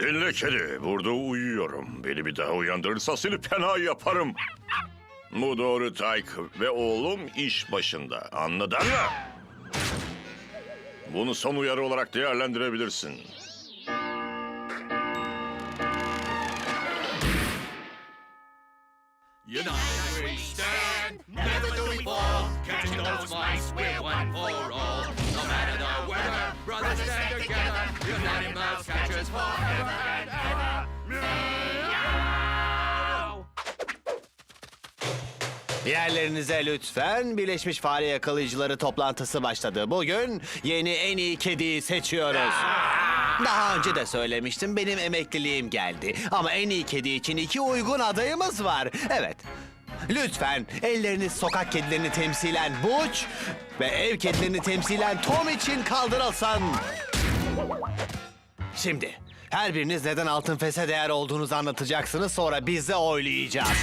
Dinle kedi, burada uyuyorum. Beni bir daha uyandırırsa seni fena yaparım. Bu doğru Tayk ve oğlum iş başında. Anladın mı? Bunu son uyarı olarak değerlendirebilirsin. United we stand, never do we fall. Catching those mice, we're United mouse catchers forever and ever. Yerlerinize lütfen Birleşmiş Fare Yakalayıcıları toplantısı başladı. Bugün yeni en iyi kediyi seçiyoruz. Daha önce de söylemiştim benim emekliliğim geldi. Ama en iyi kedi için iki uygun adayımız var. Evet. Lütfen elleriniz sokak kedilerini temsilen Butch ve ev kedilerini temsilen Tom için kaldırılsın. Şimdi her biriniz neden altın fese değer olduğunuzu anlatacaksınız sonra biz de oylayacağız.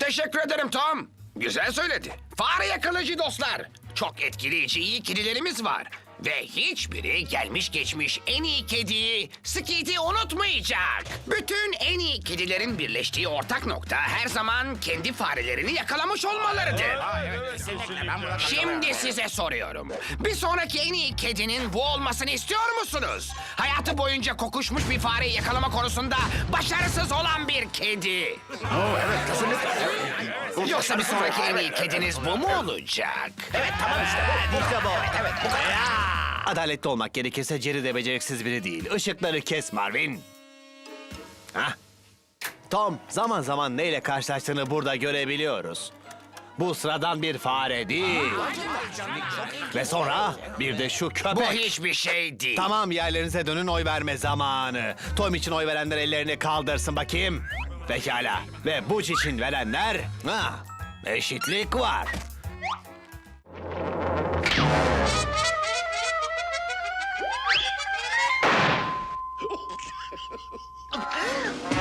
Teşekkür ederim Tom. Güzel söyledi. Fare yakalayıcı dostlar. Çok etkileyici iyi kedilerimiz var. Ve hiçbiri gelmiş geçmiş en iyi kediyi, Skeet'i unutmayacak. Bütün en iyi kedilerin birleştiği ortak nokta her zaman kendi farelerini yakalamış olmalarıdır. Şimdi size soruyorum. Bir sonraki en iyi kedinin bu olmasını istiyor musunuz? Hayatı boyunca kokuşmuş bir fareyi yakalama konusunda başarısız olan bir kedi. Yoksa bir sonraki en iyi kediniz bu mu olacak? Evet tamam işte. İşte bu. Evet, bu kadar. Adaletli olmak gerekirse Jerry de beceriksiz biri değil. Işıkları kes Marvin. Hah. Tom, zaman zaman neyle karşılaştığını burada görebiliyoruz. Bu sıradan bir fare değil. Ve sonra bir de şu Bu köpek. hiçbir şey değil. Tamam yerlerinize dönün oy verme zamanı. Tom için oy verenler ellerini kaldırsın bakayım. Pekala. Ve Butch için verenler... Ha, eşitlik var. Ah!